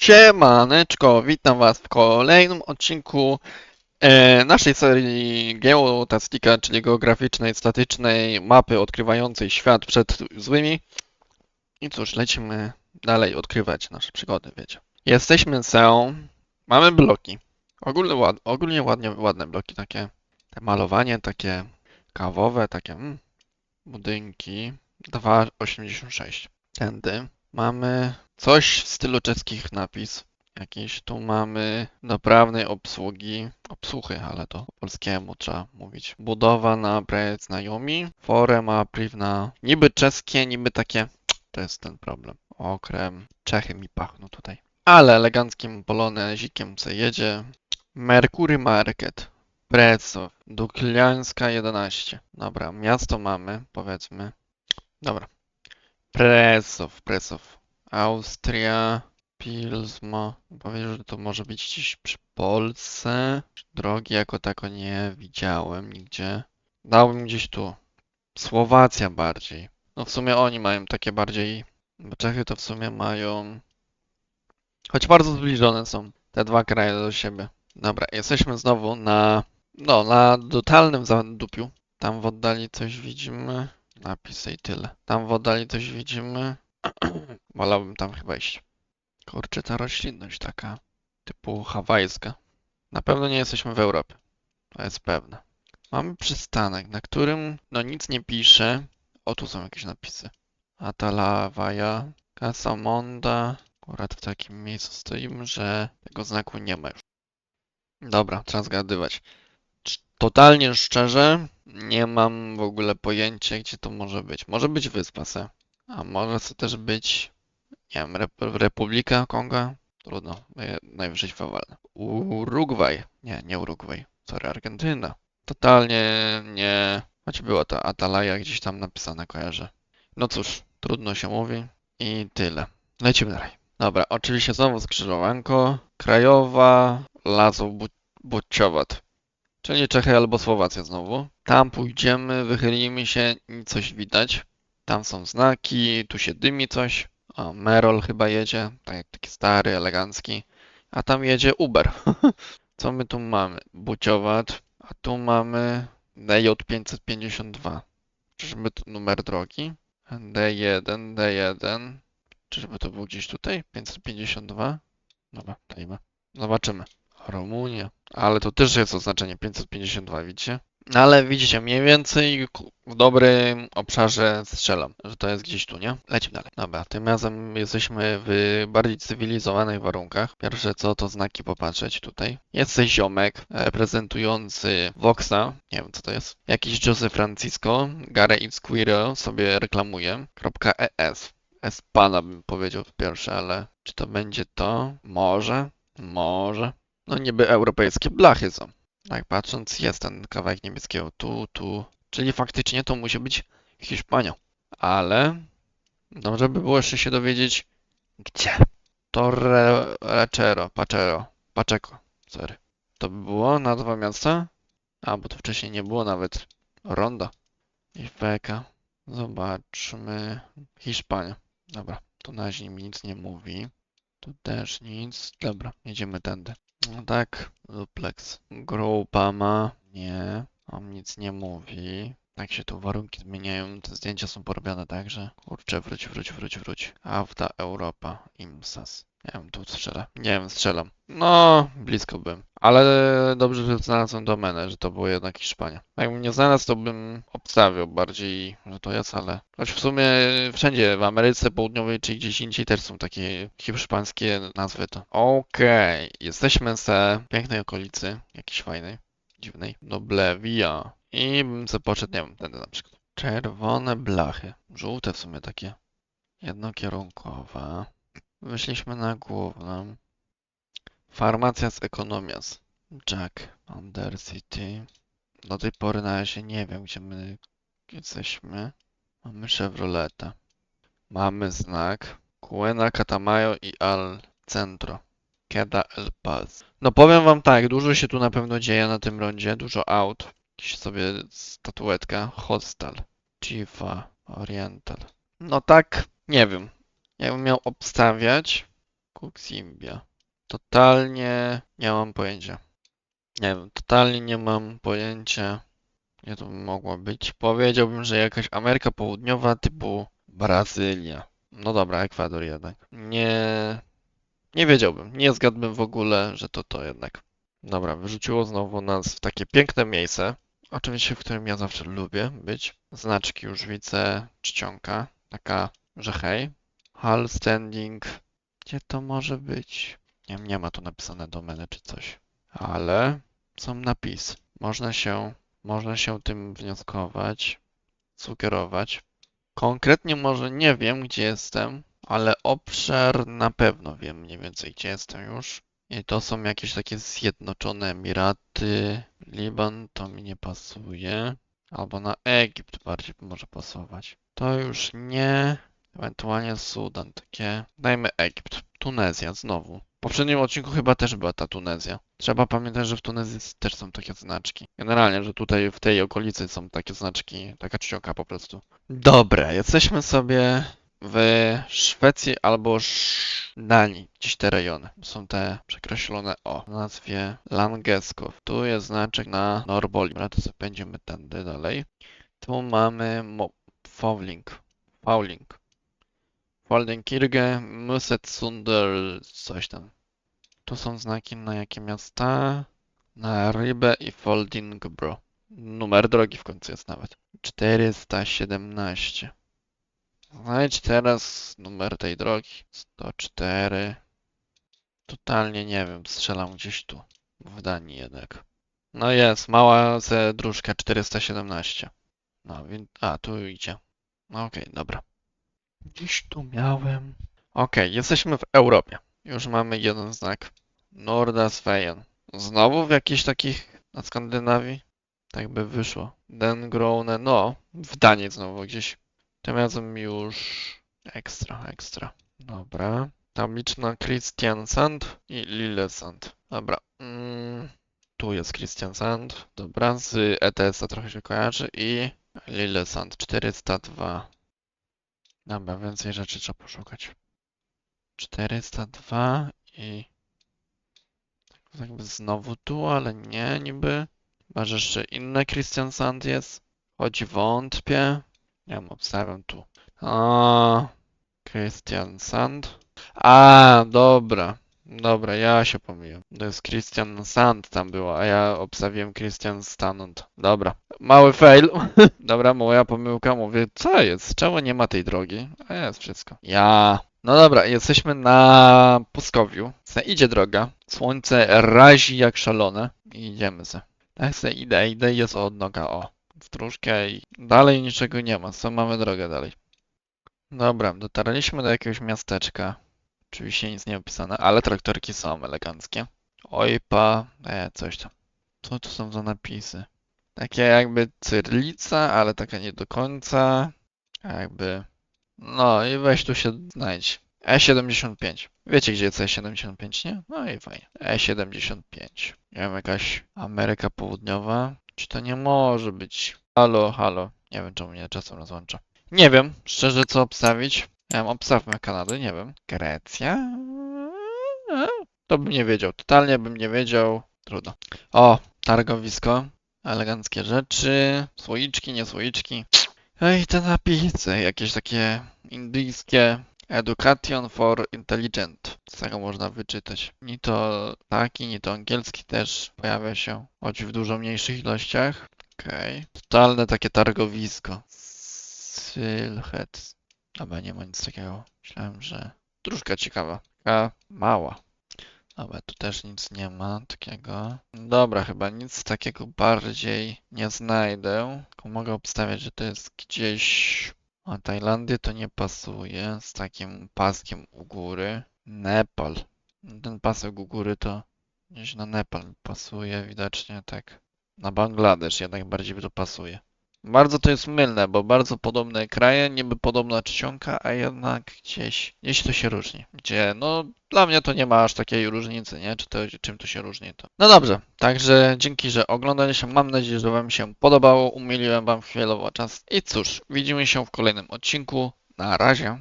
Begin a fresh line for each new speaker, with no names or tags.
Siemaneczko, witam was w kolejnym odcinku e, naszej serii Geotastika, czyli geograficznej, statycznej mapy odkrywającej świat przed złymi. I cóż, lecimy dalej odkrywać nasze przygody, wiecie. Jesteśmy SEO, mamy bloki. Ogólnie, ład, ogólnie ładnie, ładne bloki, takie te malowanie, takie kawowe, takie mm, budynki. 2,86. Tędy mamy coś w stylu czeskich napis. Jakiś tu mamy do prawnej obsługi, obsłuchy, ale to po polskiemu trzeba mówić. Budowa na projekt znajomi. Forema privna. Niby czeskie, niby takie. To jest ten problem. Okrem. Czechy mi pachną tutaj. Ale eleganckim polonezikiem se jedzie. Merkury Market. Brezow. Dukliańska 11. Dobra, miasto mamy, powiedzmy. Dobra. Brezow, Brezow. Austria, Pilsmo. Powiedział, że to może być gdzieś przy Polsce. Drogi jako tako nie widziałem nigdzie. Dałbym gdzieś tu. Słowacja bardziej. No w sumie oni mają takie bardziej. Bo Czechy to w sumie mają. Choć bardzo zbliżone są te dwa kraje do siebie. Dobra, jesteśmy znowu na. No, na totalnym zadupiu. Tam w oddali coś widzimy. Napisy i tyle. Tam w oddali coś widzimy. Wolałbym tam chyba iść. Kurczę, ta roślinność taka typu hawajska. Na pewno nie jesteśmy w Europie. To jest pewne. Mamy przystanek, na którym no nic nie pisze. O, tu są jakieś napisy. Atalawaja, Casamonda. Akurat w takim miejscu stoimy, że tego znaku nie ma już. Dobra, trzeba zgadywać. Totalnie szczerze, nie mam w ogóle pojęcia, gdzie to może być. Może być wyspa se. A może to też być, nie wiem, Rep Republika Konga? Trudno, naj- najwyżej wywalne. Urugwaj. Nie, nie Urugwaj. Sorry, Argentyna. Totalnie nie... Choć była ta Atalaja gdzieś tam napisana, kojarzę. No cóż, trudno się mówi. I tyle. Lecimy dalej. Dobra, oczywiście znowu skrzyżowanko. Krajowa, Bu Buciowat. Czyli Czechy albo Słowacja znowu. Tam pójdziemy, wychylimy się coś widać. Tam są znaki, tu się dymi coś. O, Merol chyba jedzie, tak jak taki stary, elegancki. A tam jedzie Uber. Co my tu mamy? Buciowat. A tu mamy DJ552. Czyżby to numer drogi? D1, D1. Czyżby to był gdzieś tutaj? 552? Dobra, dajmy. Zobaczymy. Rumunia. Ale to też jest oznaczenie 552, widzicie? Ale widzicie, mniej więcej w dobrym obszarze strzelam, że to jest gdzieś tu, nie? Lecimy dalej. Dobra, tym razem jesteśmy w bardziej cywilizowanych warunkach. Pierwsze co, to znaki popatrzeć tutaj. Jest ziomek reprezentujący Voxa, nie wiem co to jest. Jakiś Jose Francisco, Gare Squirrel sobie reklamuje. .es. Espana bym powiedział pierwsze, ale czy to będzie to? Może, może. No niby europejskie blachy są. Tak patrząc, jest ten kawałek niemieckiego tu, tu. Czyli faktycznie to musi być Hiszpania. Ale dobrze by było jeszcze się dowiedzieć, gdzie. Torrecero, Pacero, Pacheco, sorry. To by było nazwa miasta? A, bo to wcześniej nie było nawet Ronda. I Feka. Zobaczmy. Hiszpania. Dobra, tu na razie mi nic nie mówi. Tu też nic. Dobra, jedziemy tędy. No tak, duplex. Grupa ma. Nie, on nic nie mówi. Jak się tu warunki zmieniają, te zdjęcia są porobione tak, że kurczę, wróć, wróć, wróć, wróć. Auta Europa, IMSAS. Nie wiem, tu strzelę. Nie wiem, strzelam. No, blisko bym. Ale dobrze, że znalazłem domenę, że to było jednak Hiszpania. Jakbym nie znalazł, to bym obstawiał bardziej, że to jest, ale... Choć w sumie wszędzie, w Ameryce Południowej czy gdzieś indziej też są takie hiszpańskie nazwy to. Okej, jesteśmy z pięknej okolicy, jakiejś fajnej, dziwnej. Noblevia. I bym sobie nie wiem, tędy na przykład. Czerwone blachy. Żółte w sumie takie. Jednokierunkowe. Wyszliśmy na główną. Farmacja z Economias. Jack Undercity. Do tej pory na razie nie wiem, gdzie my jesteśmy. Mamy Chevroleta. Mamy znak. Cuena, Catamayo i Al Centro. Queda El Paz. No powiem wam tak, dużo się tu na pewno dzieje na tym rondzie. Dużo aut. Jakiś sobie statuetka. Hostal. Chifa. Oriental. No tak, nie wiem. Jakbym miał obstawiać, Kuximbia. Totalnie nie mam pojęcia. Nie wiem, totalnie nie mam pojęcia, gdzie to mogło być. Powiedziałbym, że jakaś Ameryka Południowa typu Brazylia. No dobra, Ekwador jednak. Nie, nie wiedziałbym, nie zgadłbym w ogóle, że to to jednak. Dobra, wyrzuciło znowu nas w takie piękne miejsce. Oczywiście, w którym ja zawsze lubię być. Znaczki już widzę, czcionka, taka, że hej. Hall standing. Gdzie to może być? Nie, nie ma tu napisane domeny czy coś. Ale są napisy. Można się, można się tym wnioskować, sugerować. Konkretnie może nie wiem, gdzie jestem, ale obszar na pewno wiem mniej więcej, gdzie jestem już. I to są jakieś takie zjednoczone Emiraty. Liban to mi nie pasuje. Albo na Egipt bardziej może pasować. To już nie. Ewentualnie Sudan, takie. Dajmy Egipt. Tunezja znowu. W poprzednim odcinku chyba też była ta Tunezja. Trzeba pamiętać, że w Tunezji też są takie znaczki. Generalnie, że tutaj w tej okolicy są takie znaczki, taka czcionka po prostu. Dobra, jesteśmy sobie w Szwecji albo Sz- Danii, gdzieś te rejony. Są te przekreślone o nazwie Langeskow. Tu jest znaczek na Norboli. To sobie będziemy tędy dalej. Tu mamy Fowling. Fowling. Foldenkirche, Musetsunder, coś tam. Tu są znaki na jakie miasta? Na Ribę i Foldingbro. Numer drogi w końcu jest nawet. 417. Znajdź teraz numer tej drogi. 104. Totalnie nie wiem, strzelam gdzieś tu. W Danii jednak. No jest, mała dróżka 417. No więc, a tu idzie. No okej, dobra. Gdzieś tu miałem. Okej, jesteśmy w Europie. Już mamy jeden znak. Nordasveien. Znowu w jakichś takich na Skandynawii? Tak by wyszło. Dengrone, no, w Danii znowu gdzieś. Tym razem już ekstra, ekstra. Dobra. Tabliczna Christiansand i Lillesand. Dobra. Mm, tu jest Christiansand. Dobra, z ETS-a trochę się kojarzy i Lillesand 402. Dobra, więcej rzeczy trzeba poszukać. 402 i jakby znowu tu, ale nie niby. Chyba, że jeszcze inne Christian Sand jest. Choć wątpię. Nie wiem, obstawiam tu. A, Christian Sand. A, dobra. Dobra, ja się pomyliłem. To jest Christian Sand tam było, a ja obstawiłem Christian Stanund. Dobra. Mały fail. Dobra, moja pomyłka. Mówię, co jest? Czemu nie ma tej drogi? A jest wszystko. Ja. No dobra, jesteśmy na pustkowiu. Se idzie droga. Słońce razi jak szalone. I idziemy se. Tak se idę, idę, jest od noga, o. W dróżkę i dalej niczego nie ma. Co mamy drogę dalej? Dobra, dotarliśmy do jakiegoś miasteczka. Oczywiście nic nie opisane, ale traktorki są eleganckie. Ojpa, e, coś tam. Co tu są za napisy? Takie jakby cyrlica, ale taka nie do końca. Jakby. No i weź tu się znajdź. E75. Wiecie gdzie jest E75, nie? No i fajnie. E75. Nie wiem, jakaś Ameryka Południowa. Czy to nie może być? Halo, halo. Nie wiem czemu mnie czasem rozłącza. Nie wiem, szczerze co obstawić. Wiem, obstawmy Kanadę, nie wiem. Grecja? To bym nie wiedział. Totalnie bym nie wiedział. Trudno. O, targowisko. Eleganckie rzeczy. Słoiczki, nie słoiczki. Ej, te napisy. Jakieś takie indyjskie. Education for Intelligent. Z tego można wyczytać. Ni to taki, ni to angielski też pojawia się. Choć w dużo mniejszych ilościach. Okej. Totalne takie targowisko. Sylhet. Dobra, nie ma nic takiego. Myślałem, że dróżka ciekawa. Taka mała. Dobra, tu też nic nie ma takiego. Dobra, chyba nic takiego bardziej nie znajdę. Tylko mogę obstawiać, że to jest gdzieś... O, Tajlandię to nie pasuje. Z takim paskiem u góry. Nepal. Ten pasek u góry to gdzieś na Nepal pasuje. Widocznie tak. Na Bangladesz jednak bardziej by to pasuje. Bardzo to jest mylne, bo bardzo podobne kraje, niby podobna czcionka, a jednak gdzieś, gdzieś to się różni. Gdzie, no, dla mnie to nie ma aż takiej różnicy, nie? Czy to, czym to się różni, to. No dobrze, także dzięki, że oglądaliście. Mam nadzieję, że Wam się podobało. Umiliłem Wam chwilowo czas. I cóż, widzimy się w kolejnym odcinku. Na razie.